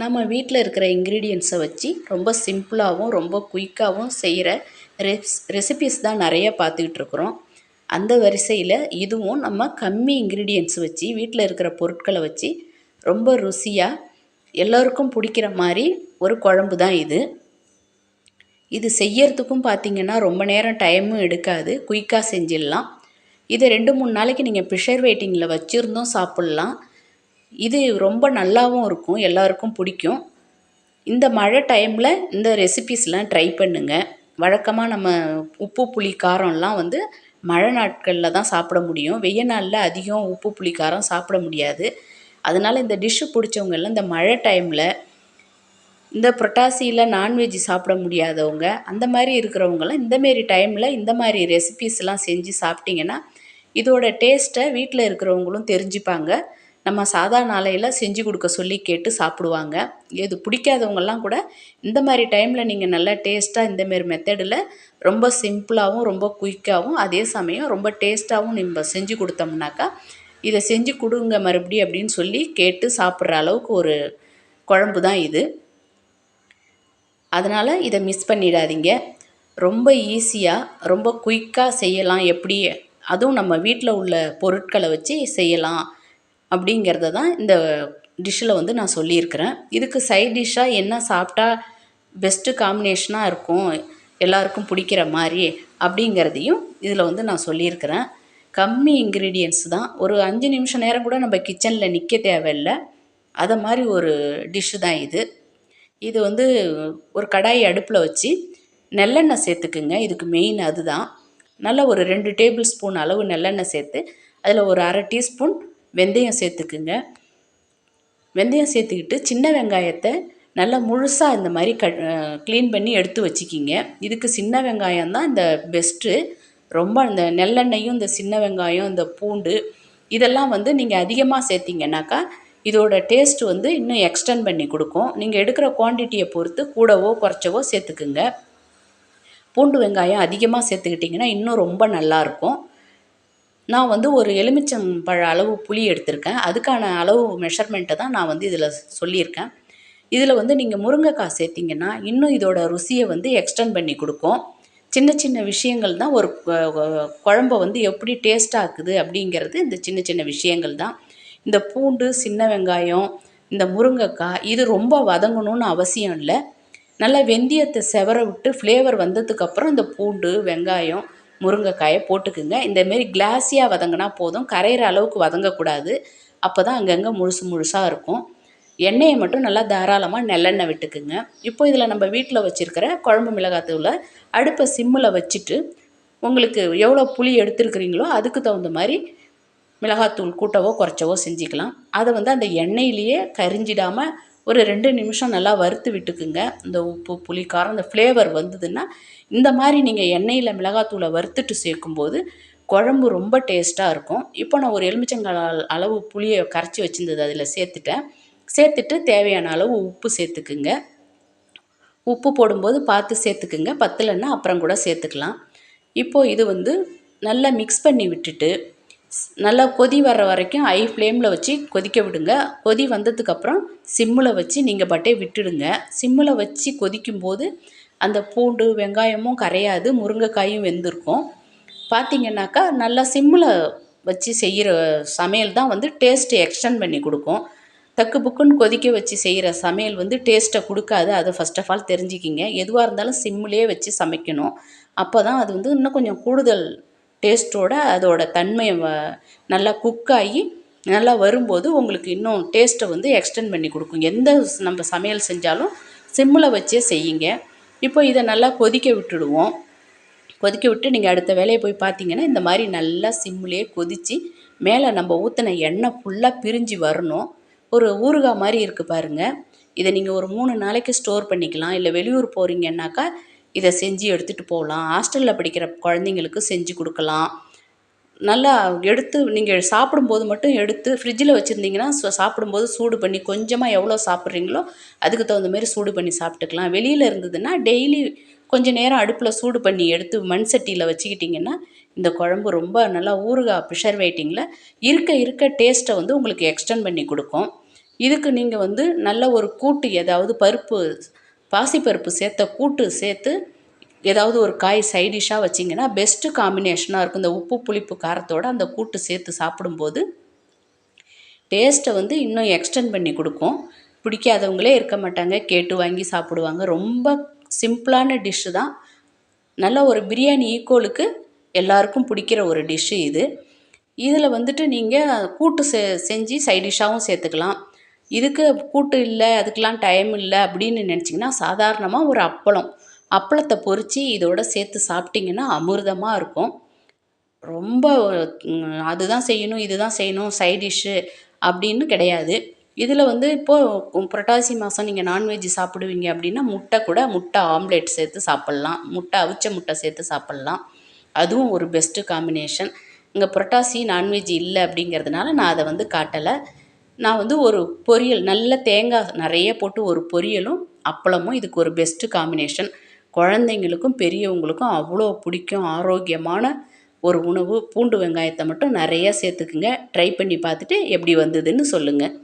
நம்ம வீட்டில் இருக்கிற இன்க்ரீடியன்ஸை வச்சு ரொம்ப சிம்பிளாகவும் ரொம்ப குயிக்காகவும் செய்கிற ரெஸ் ரெசிபீஸ் தான் நிறைய பார்த்துக்கிட்டு இருக்கிறோம். அந்த வரிசையில் இதுவும் நம்ம கம்மி இன்க்ரீடியன்ஸ் வச்சு வீட்டில் இருக்கிற பொருட்களை வச்சு ரொம்ப ருசியாக எல்லோருக்கும் பிடிக்கிற மாதிரி ஒரு குழம்பு தான் இது. இது செய்யறதுக்கும் பார்த்திங்கன்னா ரொம்ப நேரம் டைமும் எடுக்காது. குயிக்காக செஞ்சிடலாம். இதை ரெண்டு மூணு நாளைக்கு நீங்கள் ப்ரிஷர் வெயிட்டிங்கில் வச்சுருந்தும் சாப்பிட்லாம். இது ரொம்ப நல்லாவும் இருக்கும் எல்லாருக்கும் பிடிக்கும். இந்த மழை டைமில் இந்த ரெசிபீஸ்லாம் ட்ரை பண்ணுங்கள் வழக்கமாக நம்ம உப்பு புளி காரம்லாம் வந்து மழை நாட்களில் தான் சாப்பிட முடியும். வெய்ய நாளில் அதிகம் உப்பு புளி காரம் சாப்பிட முடியாது. அதனால் இந்த டிஷ்ஷு பிடிச்சவங்கெல்லாம் இந்த மழை டைமில் இந்த புரட்டாசியில் நான்வெஜ் சாப்பிட முடியாதவங்க அந்த மாதிரி இருக்கிறவங்களாம் இந்தமாரி டைமில் இந்த மாதிரி ரெசிபீஸ்லாம் செஞ்சு சாப்பிட்டிங்கன்னா இதோட டேஸ்ட்டை வீட்டில் இருக்கிறவங்களும் தெரிஞ்சுப்பாங்க. நம்ம சாதா நாளையில் செஞ்சு கொடுக்க சொல்லி கேட்டு சாப்பிடுவாங்க. இது பிடிக்காதவங்கெல்லாம் கூட இந்த மாதிரி டைமில் நீங்கள் நல்லா டேஸ்ட்டாக இந்தமாரி மெத்தடில் ரொம்ப சிம்பிளாகவும் ரொம்ப குயிக்காகவும் அதே சமயம் ரொம்ப டேஸ்ட்டாகவும் நம்ம செஞ்சு கொடுத்தோம்னாக்கா இதை செஞ்சு கொடுங்க மறுபடி அப்படின்னு சொல்லி கேட்டு சாப்பிட்ற அளவுக்கு ஒரு குழம்பு தான் இது. அதனால் இதை மிஸ் பண்ணிடாதீங்க. ரொம்ப ஈஸியாக ரொம்ப குயிக்காக செய்யலாம். எப்படி? அதுவும் நம்ம வீட்டில் உள்ள பொருட்களை வச்சு செய்யலாம். அப்படிங்கிறத தான் இந்த டிஷ்ஷில் வந்து நான் சொல்லியிருக்கிறேன். இதுக்கு சைட் டிஷ்ஷாக என்ன சாப்பிட்டா பெஸ்ட்டு காம்பினேஷனாக இருக்கும் எல்லாருக்கும் பிடிக்கிற மாதிரி அப்படிங்கிறதையும் இதில் வந்து நான் சொல்லியிருக்கிறேன். கம்மி இன்க்ரீடியன்ஸ் தான். ஒரு அஞ்சு நிமிஷம் நேரம் கூட நம்ம கிச்சனில் நிற்க தேவையில்லை. அதை மாதிரி ஒரு டிஷ்ஷு தான் இது. இது வந்து ஒரு கடாய் அடுப்பில் வச்சு நெல்லெண்ணெய் சேர்த்துக்குங்க. இதுக்கு மெயின் அதுதான். நல்ல ஒரு ரெண்டு டேபிள் ஸ்பூன் அளவு நெல்லெண்ணெய் சேர்த்து அதில் ஒரு அரை டீஸ்பூன் வெந்தயம் சேர்த்துக்குங்க. வெந்தயம் சேர்த்துக்கிட்டு சின்ன வெங்காயத்தை நல்லா முழுசாக இந்த மாதிரி க க்ளீன் பண்ணி எடுத்து வச்சுக்கிங்க. இதுக்கு சின்ன வெங்காயம் தான் இந்த பெஸ்ட்டு ரொம்ப இந்த நெல்லெண்ணெயும் இந்த சின்ன வெங்காயம் இந்த பூண்டு இதெல்லாம் வந்து நீங்கள் அதிகமாக சேர்த்திங்கனாக்கா இதோட டேஸ்ட் வந்து இன்னும் எக்ஸ்டெண்ட் பண்ணி கொடுக்கும். நீங்கள் எடுக்கிற குவான்டிட்டியை பொறுத்து கூடவோ குறைச்சவோ சேர்த்துக்குங்க. பூண்டு வெங்காயம் அதிகமாக சேர்த்துக்கிட்டிங்கன்னா இன்னும் ரொம்ப நல்லாயிருக்கும் நான் வந்து ஒரு எலுமிச்சம் பழ அளவு புளி எடுத்திருக்கேன். அதுக்கான அளவு மெஷர்மெண்ட்டை தான் நான் வந்து இதில் சொல்லியிருக்கேன். இதில் வந்து நீங்கள் முருங்கைக்காய் சேர்த்திங்கன்னா இன்னும் இதோட ருசியை வந்து எக்ஸ்டெண்ட் பண்ணி கொடுக்கும். சின்ன சின்ன விஷயங்கள் தான் ஒரு குழம்ப வந்து எப்படி டேஸ்ட்டாக இருக்குது அப்படிங்கிறது இந்த சின்ன சின்ன விஷயங்கள் தான். இந்த பூண்டு சின்ன வெங்காயம் இந்த முருங்கைக்காய் இது ரொம்ப வதங்கணும்னு அவசியம் இல்லை. நல்லா வெந்தயத்தை செவர விட்டு ஃப்ளேவர் வந்ததுக்கப்புறம் இந்த பூண்டு வெங்காயம் முருங்கைக்காயை போட்டுக்குங்க. இந்தமாரி கிளாஸியாக வதங்கினா போதும். கரையிற அளவுக்கு வதங்கக்கூடாது. அப்போ தான் அங்கங்கே முழுசு முழுசாக இருக்கும். எண்ணெயை மட்டும் நல்லா தாராளமாக நல்லெண்ணெய் விட்டுக்குங்க. இப்போ இதில் நம்ம வீட்டில் வச்சுருக்கிற குழம்பு மிளகாத்தூளை அடுப்பை சிம்மில் வச்சுட்டு உங்களுக்கு எவ்வளோ புளி எடுத்துருக்குறீங்களோ அதுக்கு தகுந்த மாதிரி மிளகாத்தூள் கூட்டவோ குறைச்சவோ செஞ்சுக்கலாம். அதை வந்து அந்த எண்ணெயிலேயே கரிஞ்சிடாமல் ஒரு ரெண்டு நிமிஷம் நல்லா வறுத்து விட்டுக்குங்க. இந்த உப்பு புளி காரம் இந்த ஃப்ளேவர் வந்ததுன்னா இந்த மாதிரி நீங்கள் எண்ணெயில் மிளகாத்தூளை வறுத்துட்டு சேர்க்கும்போது குழம்பு ரொம்ப டேஸ்ட்டாக இருக்கும். இப்போ நான் ஒரு எலுமிச்சங்கால் அளவு புளியை கரைச்சி வச்சுருந்தது அதில் சேர்த்துட்டேன். சேர்த்துட்டு தேவையான அளவு உப்பு சேர்த்துக்குங்க. உப்பு போடும்போது பார்த்து சேர்த்துக்குங்க. பத்தலைன்னா அப்புறம் கூட சேர்த்துக்கலாம். இப்போது இது வந்து நல்லா மிக்ஸ் பண்ணி விட்டுட்டு நல்லா கொதி வர்ற வரைக்கும் ஹை ஃப்ளேமில் வச்சு கொதிக்க விடுங்க. கொதி வந்ததுக்கப்புறம் சிம்மில் வச்சு நீங்கள் பட்டே விட்டுடுங்க. சிம்மில் வச்சு கொதிக்கும்போது அந்த பூண்டு வெங்காயமும் கரையாது. முருங்கைக்காயும் வெந்திருக்கும். பார்த்திங்கனாக்கா நல்லா சிம்மில் வச்சு செய்கிற சமையல் தான் வந்து டேஸ்ட்டு எக்ஸ்டெண்ட் பண்ணி கொடுக்கும். தக்கு புக்குன்னு கொதிக்க வச்சு செய்கிற சமையல் வந்து டேஸ்ட்டை கொடுக்காது. அதை ஃபஸ்ட் ஆஃப் ஆல் தெரிஞ்சுக்கிங்க. எதுவாக இருந்தாலும் சிம்மிலே வச்சு சமைக்கணும். அப்போ தான் அது வந்து இன்னும் கொஞ்சம் கூடுதல் டேஸ்ட்டோட அதோட தன்மையை வ நல்லா குக்காகி நல்லா வரும்போது உங்களுக்கு இன்னும் டேஸ்ட்டை வந்து எக்ஸ்டெண்ட் பண்ணி கொடுக்கும். எந்த நம்ம சமையல் செஞ்சாலும் சிம்மில் வச்சே செய்யுங்க. இப்போ இதை நல்லா கொதிக்க விட்டுடுவோம். கொதிக்க விட்டு நீங்கள் அடுத்த வேலையை போய் பார்த்தீங்கன்னா இந்த மாதிரி நல்லா சிம்மிலே கொதித்து மேலே நம்ம ஊற்றின எண்ணெய் ஃபுல்லாக பிரிஞ்சு வரணும். ஒரு ஊறுகாய் மாதிரி இருக்குது பாருங்கள் இதை நீங்கள் ஒரு மூணு நாளைக்கு ஸ்டோர் பண்ணிக்கலாம். இல்லை வெளியூர் போகிறீங்கன்னாக்கா இதை செஞ்சு எடுத்துகிட்டு போகலாம். ஹாஸ்டலில் படிக்கிற குழந்தைங்களுக்கு செஞ்சு கொடுக்கலாம். நல்லா எடுத்து நீங்கள் சாப்பிடும்போது மட்டும் எடுத்து ஃப்ரிட்ஜில் வச்சுருந்தீங்கன்னா சாப்பிடும்போது சூடு பண்ணி கொஞ்சமாக எவ்வளோ சாப்பிட்றீங்களோ அதுக்கு தகுந்த மாதிரி சூடு பண்ணி சாப்பிட்டுக்கலாம். வெளியில் இருந்ததுன்னா டெய்லி கொஞ்சம் நேரம் அடுப்பில் சூடு பண்ணி எடுத்து மண் சட்டியில் வச்சுக்கிட்டிங்கன்னா இந்த குழம்பு ரொம்ப நல்லா ஊறுகாய் ப்ரிஷர் வெயிட்டிங்கில் இருக்க இருக்க டேஸ்ட்டை வந்து உங்களுக்கு எக்ஸ்டெண்ட் பண்ணி கொடுக்கும். இதுக்கு நீங்கள் வந்து நல்ல ஒரு கூட்டு ஏதாவது பருப்பு பாசிப்பருப்பு சேர்த்த கூட்டு சேர்த்து ஏதாவது ஒரு காய் சைடிஷ்ஷாக வச்சிங்கன்னா பெஸ்ட்டு காம்பினேஷனாக இருக்கும். இந்த உப்பு புளிப்பு காரத்தோடு அந்த கூட்டு சேர்த்து சாப்பிடும்போது டேஸ்ட்டை வந்து இன்னும் எக்ஸ்டெண்ட் பண்ணி கொடுக்கும். பிடிக்காதவங்களே இருக்க மாட்டாங்க. கேட்டு வாங்கி சாப்பிடுவாங்க. ரொம்ப சிம்பிளான டிஷ்ஷு தான். நல்ல ஒரு பிரியாணி ஈக்குவலுக்கு எல்லாருக்கும் பிடிக்கிற ஒரு டிஷ்ஷு இது. இதில் வந்துட்டு நீங்கள் கூட்டு செ செஞ்சு சைடிஷ்ஷாகவும் சேர்த்துக்கலாம். இதுக்கு கூட்டு இல்லை அதுக்கெலாம் டைம் இல்லை அப்படின்னு நினச்சிங்கன்னா சாதாரணமாக ஒரு அப்பளம். அப்பளத்தை பொறித்து இதோட சேர்த்து சாப்பிட்டிங்கன்னா அமிர்தமாக இருக்கும். ரொம்ப அதுதான் செய்யணும் இதுதான் செய்யணும் சைட் டிஷ்ஷு அப்படின்னு கிடையாது. இதில் வந்து இப்போது புரட்டாசி மாதம் நீங்கள் நான்வெஜ் சாப்பிடுவீங்க அப்படின்னா முட்டை கூட முட்டை ஆம்லேட் சேர்த்து சாப்பிட்லாம். முட்டை அவிச்ச முட்டை சேர்த்து சாப்பிட்லாம். அதுவும் ஒரு பெஸ்ட்டு காம்பினேஷன் இங்கே புரட்டாசி நான்வெஜ் இல்லை அப்படிங்கிறதுனால நான் அதை வந்து காட்டலை. நான் வந்து ஒரு பொரியல் நல்ல தேங்காய் நிறைய போட்டு ஒரு பொரியலும் அப்பளமும் இதுக்கு ஒரு பெஸ்ட்டு காம்பினேஷன் குழந்தைங்களுக்கும் பெரியவங்களுக்கும் அவ்வளோ பிடிக்கும். ஆரோக்கியமான ஒரு உணவு. பூண்டு வெங்காயத்தை மட்டும் நிறையா சேர்த்துக்குங்க. ட்ரை பண்ணி பார்த்துட்டு எப்படி வந்ததுன்னு சொல்லுங்கள்